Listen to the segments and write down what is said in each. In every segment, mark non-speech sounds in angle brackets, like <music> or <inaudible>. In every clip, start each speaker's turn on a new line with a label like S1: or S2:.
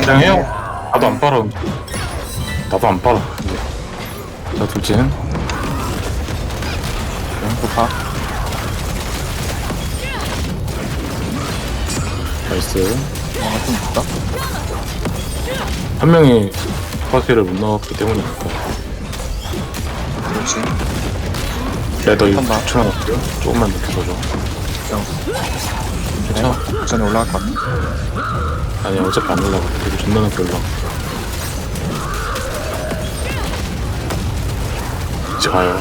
S1: 그냥 해요. 나도 안 빨아. 나도 안 빨아. 자, 둘째는
S2: 부파.
S1: 나이스.
S2: 뭔가 좀 늦다.
S1: 한 명이 파티를 못 나왔기 때문에
S2: 그렇지.
S1: 레더 이거
S2: 한다.
S1: 붙여놨고요. 조금만 늦게 써줘. 괜찮아.
S2: 전에 올라갈 것 같아.
S1: 아니 어차피 안 올라가. 되게 존나 늦게 올라가. 이제 가요.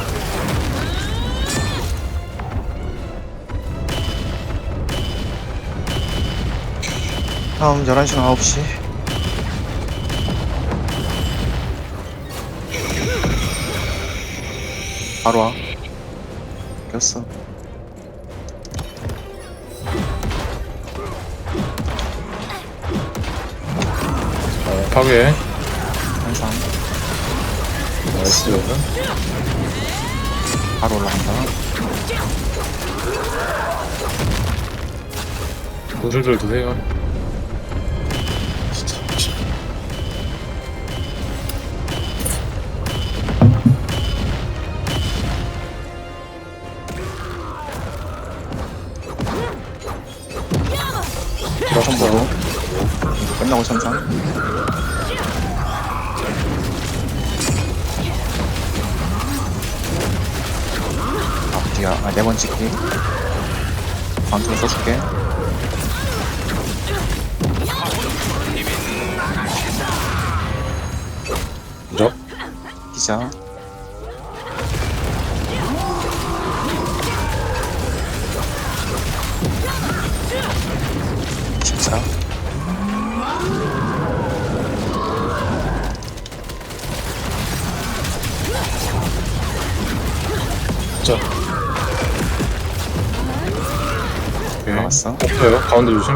S2: 다음 11시랑 9시. 바로 와. 꼈어.
S1: 자, 파괴.
S2: 현상.
S1: 나이스.
S2: 바로 올라간다.
S1: 구슬들 드세요.
S2: 천상. 앞뒤야. 아, 네번 찍기. 방금 써줄게. 기자. 십자.
S1: 자. 오케이.
S2: 나왔어.
S1: 없어요. 가운데 조심.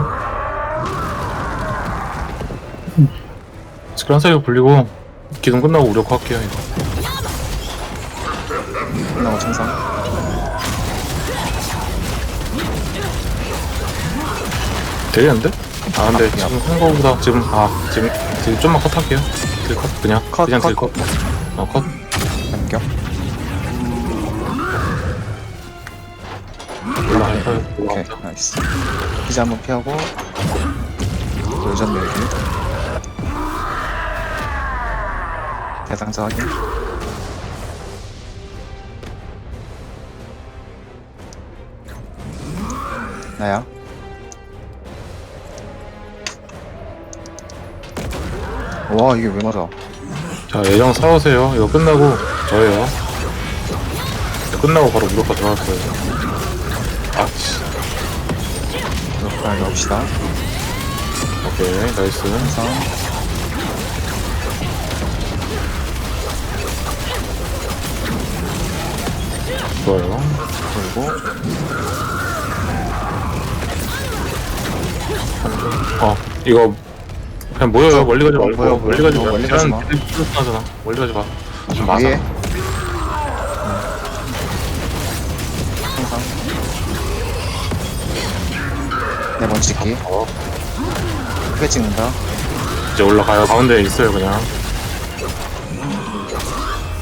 S1: 스크란 사이가 불리고 기둥 끝나고 우려고 할게요 이거.
S2: 끝나고 천상.
S1: 되겠는데? 아 근데
S2: 아.
S1: 지금 한 거보다 지금 아 지금 지금 좀만 컷할게요. 딜컷 그냥
S2: 컷,
S1: 그냥
S2: 컷.
S1: 딜컷. 어 컷.
S2: 변경. 오케이.
S1: 올라가죠.
S2: 나이스. 기자 한번 피하고. 돌전 내기. 대상자 확인. 나야. 와 이게 왜 맞아?
S1: 자 예정 사오세요. 이거 끝나고 저예요. 끝나고 바로 무력화 들어갈 거예요.
S2: 이렇게 넣읍시다.
S1: 오케이 나이스.
S2: 항상
S1: 좋아요.
S2: 돌고
S1: 어 이거 그냥 모여요. 멀리 가지
S2: 어,
S1: 말고
S2: 모여, 모여.
S1: 멀리 가지
S2: 어,
S1: 마.
S2: 멀리 가지 마.
S1: 멀리 가지 마. 좀 맞아.
S2: 위에 네 번 찍기
S1: 어,
S2: 크게 찍는다
S1: 이제 올라가요. 가운데 있어요 그냥.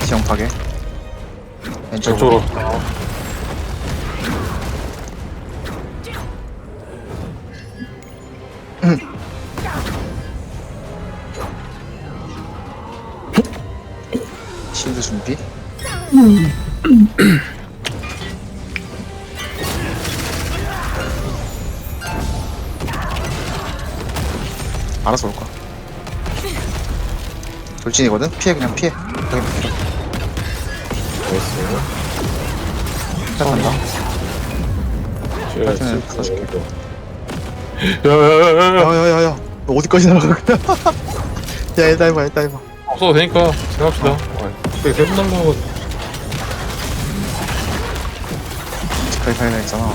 S2: 지형 파괴 왼쪽으로
S1: 왼쪽으로. <clears throat>
S2: 실드 준비 <clears throat> 알아서 올 거야 돌진이거든? 피해 그냥 피해 여기 피해
S1: 나이스.
S2: 시작한다
S1: 예,
S2: 파트는 써줄게.
S1: 야야야야야.
S2: 야 야 야 야 너 어디까지 거야 <laughs> 야 일단 해봐 일단 해봐
S1: 없어도 되니까 생각합시다. 어. 되게 세분 거.
S2: 거기 가야 있잖아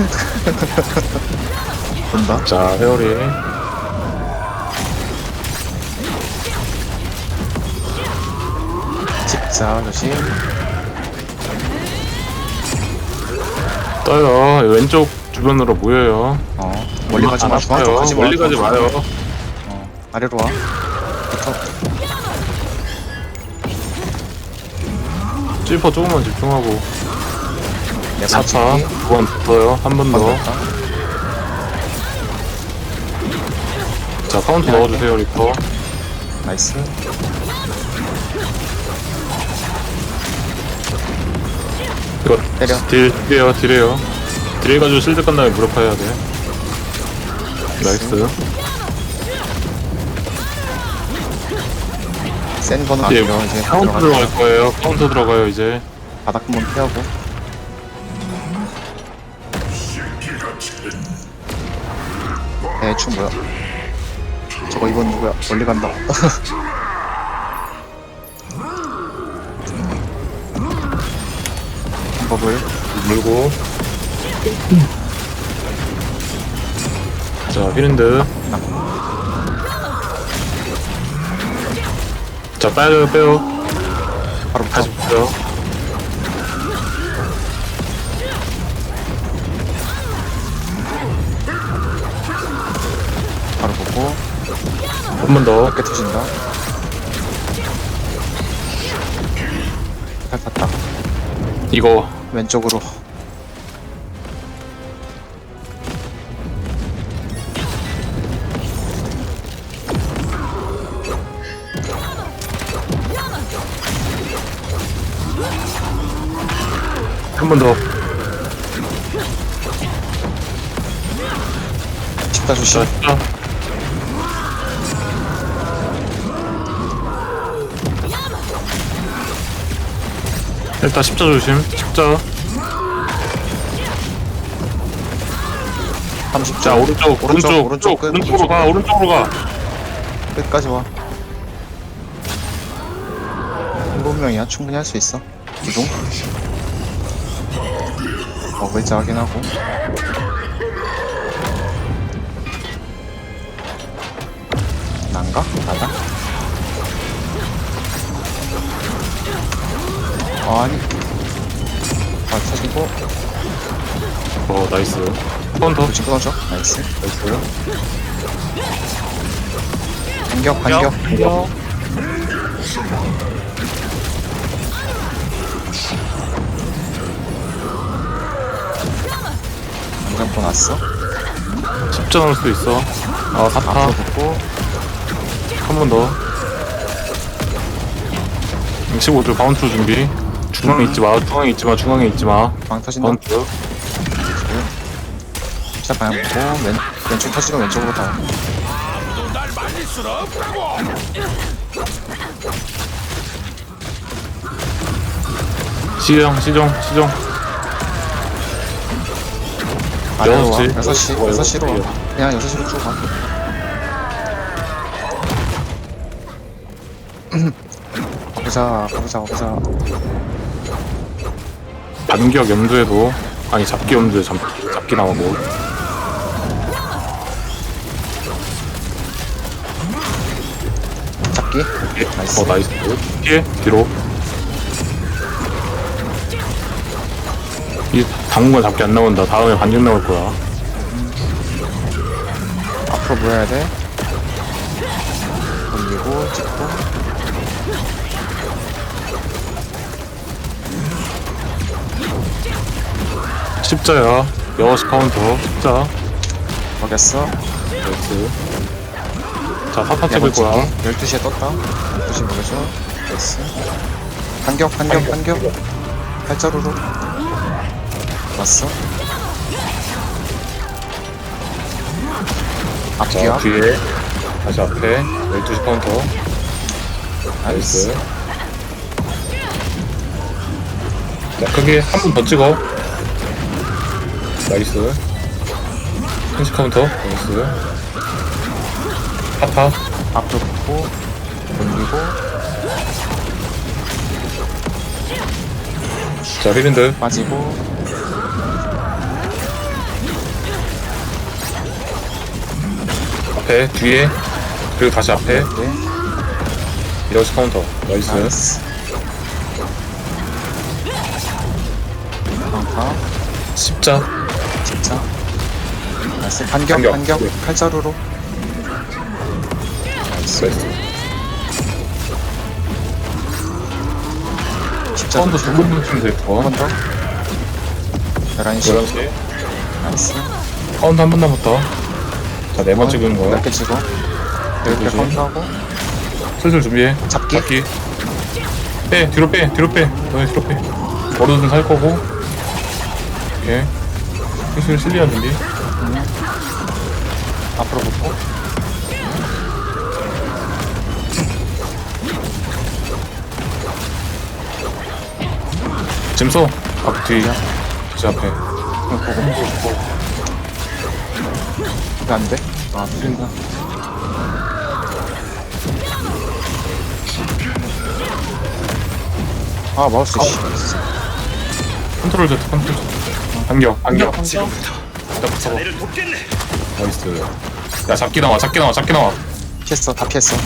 S2: <laughs> 본다
S1: 자 회오리.
S2: 집자 조심
S1: 떠요. 왼쪽 주변으로 모여요.
S2: 어 멀리 가지
S1: 마안
S2: 중앙. 쪽 가지 마
S1: 멀리 가지
S2: 중앙 쪽.
S1: 마요.
S2: 어 아래로 와
S1: 찔퍼 조금만 집중하고.
S2: 내
S1: 4차
S2: 사차기
S1: 두번 붙어요. 한 번 더.
S2: 건
S1: 자 카운트 넣어주세요 리퍼.
S2: 나이스
S1: 이거
S2: 때려.
S1: 딜 딜해요 딜해요. 딜 해가지고 실드 끝나면 무력화해야 돼. 나이스.
S2: 센 거는
S1: 이제
S2: 아니라 이제
S1: 카운트. 들어갈 거예요. 카운트 들어가요 이제.
S2: 바닥 한번 피하고 대충 뭐야 저거 이건 누구야 멀리 간다 <laughs> 버블
S1: 물고. 자 휘린드. 자 빼요 빼요.
S2: 바로 붙
S1: 한 번 더.
S2: 몇개 터진다. 팔 탔다.
S1: 이거.
S2: 왼쪽으로.
S1: 한 번 더.
S2: 십자 조심
S1: 자진 일단 십자 조심. 십자.
S2: 30자
S1: 자 오른쪽 오른쪽
S2: 오른쪽 끝
S1: 오른쪽으로 가 오른쪽으로 가.
S2: 끝까지 와 일곱 명이야 충분히 할 수 있어 기둥 어 글자 확인하고 난가? 나다? 아니 아 터지고
S1: 어 나이스. 한번 더.
S2: 불치 끊어줘 나이스
S1: 나이스.
S2: 반격 반격
S1: 반격.
S2: 반격 났어
S1: 십자 넣을 수도 있어. 아 사타.
S2: 앞으로 붙고
S1: 한 번 더. 15줄 바운트 준비. 중앙에 있지 마. 중앙에 있지 마. 중앙에 있지 마.
S2: 방 터진다
S1: 바운트.
S2: 자 방향 보고 왼, 왼쪽 터지면 왼쪽으로 가
S1: 시정 시정 시정.
S2: 아래로 와
S1: 여섯 시.
S2: 6시
S1: 어,
S2: 6시로
S1: 여섯
S2: 와 그냥 6시로 쭉 가 가보자 가보자 가보자
S1: 반격 염두에도 아니 잡기 염두에 잡, 잡기 나오고.
S2: 잡기? 나이스.
S1: 어 나이스. 피해 뒤로. 이 당분간 잡기 안 나온다. 다음에 반격 나올 거야.
S2: 앞으로 모여야 돼? 올리고 찍고
S1: 십자야. 6시 카운터. 십자.
S2: 먹였어.
S1: 나이스 자 사타 찍을 거야
S2: 12시에 떴다. 12시 먹여줘. 나이스 반격 반격. 반격. 팔자루로. 왔어. 앞뒤야.
S1: 자 뒤에. 다시 앞에. 12시 카운터. 나이스. 자 크게 한 번 더 찍어 나이스. 한시 카운터. 나이스. 파파.
S2: 앞으로 붙고 돌리고.
S1: 자 휘린드.
S2: 빠지고.
S1: 앞에 뒤에. 그리고 다시 앞에.
S2: 네.
S1: 이러시 카운터. 나이스.
S2: 나이스. 강타
S1: 십자.
S2: 진짜 나이스 반격
S1: 반격.
S2: 반격
S1: 네.
S2: 칼자루로
S1: 나이스.
S2: 십자
S1: 사운드 두번 붙이면 될 거.
S2: 한번 더 11시
S1: 11시.
S2: 나이스
S1: 카운트 한번 남았다. 자, 네번 찍은 거.
S2: 이렇게 치고 이렇게
S1: 그치.
S2: 카운트하고
S1: 슬슬 준비해.
S2: 잡기.
S1: 잡기. 빼, 뒤로 빼, 뒤로 빼. 너네 뒤로 빼. 버릇은 살 거고. 오케이. 실리안 준비.
S2: 앞으로 붙고
S1: 짐 써. 앞, 뒤. 제 앞에.
S2: 이거 안돼? 아 틀린다 아 마우스 씨
S1: 컨트롤 Z, 컨트롤 Z. 반격, 반격.
S2: 반격.
S1: 자, 붙어봐. 나이스. 야, 잡기 나와, 잡기 나와, 잡기 나와.
S2: 피했어 다 피했어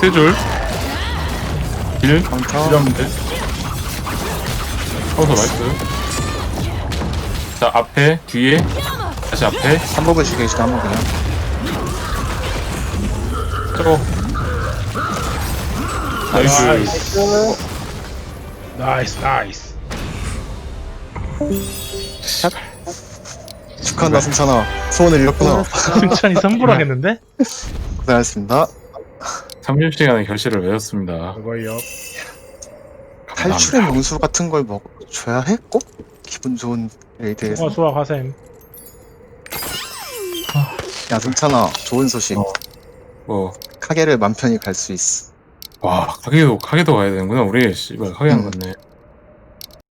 S1: 세 줄. 길.
S2: 카운터.
S1: 길 하면 돼. 나이스. 자, 앞에, 뒤에. 다시 앞에.
S2: 한 번을 죽이지도 한번 그냥
S1: 저거. 나이스.
S3: 나이스 나이스
S2: 축하한다 승찬아 소원을 이뤘구나
S3: 승찬이 선불하겠는데?
S2: 고생하셨습니다
S1: 30시간의 결실을 외웠습니다.
S3: 그거요
S2: 탈출의 명수 같은 걸먹 줘야 해? 꼭? 기분 좋은 레이드에서
S3: 수화 수화 가셈
S2: 야 승찬아 좋은 소식
S1: 어. 뭐,
S2: 카게를 맘 편히 갈 수 있어
S1: 와, 가게도, 가게도 가야 되는구나. 우리, 씨발, 가게 안 갔네.